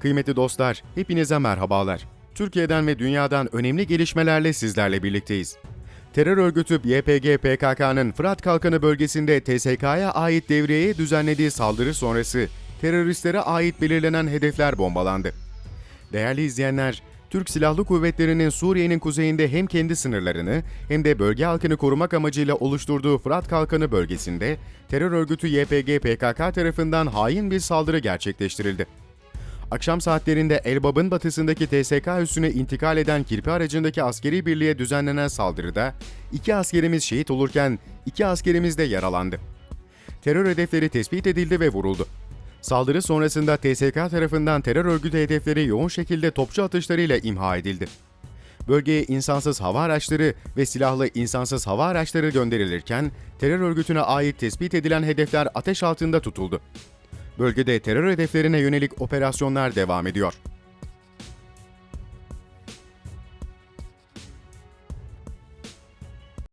Kıymetli dostlar, hepinize merhabalar. Türkiye'den ve dünyadan önemli gelişmelerle sizlerle birlikteyiz. Terör örgütü YPG PKK'nın Fırat Kalkanı bölgesinde TSK'ya ait devriyeye düzenlediği saldırı sonrası teröristlere ait belirlenen hedefler bombalandı. Değerli izleyenler, Türk Silahlı Kuvvetleri'nin Suriye'nin kuzeyinde hem kendi sınırlarını hem de bölge halkını korumak amacıyla oluşturduğu Fırat Kalkanı bölgesinde terör örgütü YPG PKK tarafından hain bir saldırı gerçekleştirildi. Akşam saatlerinde Elbap'ın batısındaki TSK üssüne intikal eden kirpi aracındaki askeri birliğe düzenlenen saldırıda iki askerimiz şehit olurken iki askerimiz de yaralandı. Terör hedefleri tespit edildi ve vuruldu. Saldırı sonrasında TSK tarafından terör örgütü hedefleri yoğun şekilde topçu atışlarıyla imha edildi. Bölgeye insansız hava araçları ve silahlı insansız hava araçları gönderilirken terör örgütüne ait tespit edilen hedefler ateş altında tutuldu. Bölgede terör hedeflerine yönelik operasyonlar devam ediyor.